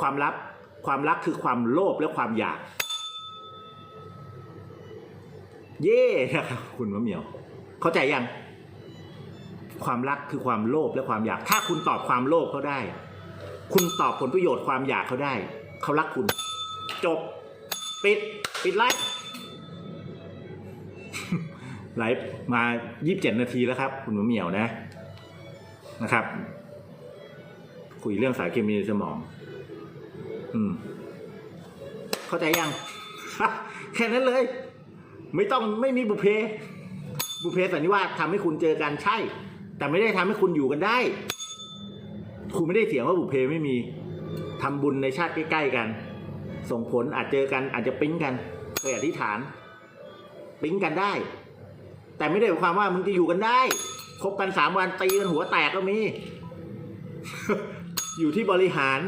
ความลับความรักคือความโลภและความอยาก เย่นะครับคุณมะเหมียว เข้าใจยัง ความรักคือความโลภและความอยาก ถ้าคุณตอบความโลภเขาได้ คุณตอบผลประโยชน์ความอยากเขาได้ เขารักคุณ จบ ปิด ปิดไลฟ์ไลฟ์มา27นาทีแล้วครับ คุณหมอเหมียวนะนะครับ คุยเรื่องสารเคมีในสมอง อืม เข้าใจยัง แค่นั้นเลย ไม่ต้องไม่มีบุเพ บุเพสันนิวาสทำให้คุณเจอกันใช่ แต่ไม่ได้ทำให้คุณอยู่กันได้ คุณไม่ได้เถียงว่าบุเพไม่มีทำบุญในชาติใกล้ๆกัน ส่งผลอาจเจอกันอาจจะปิ๊งกันเคยอธิษฐาน ปิ๊งกันได้ แต่ไม่ได้หมายความว่ามึงจะอยู่กันได้คบกันสามวันตีกันหัวแตกก็มี อยู่ที่บริหาร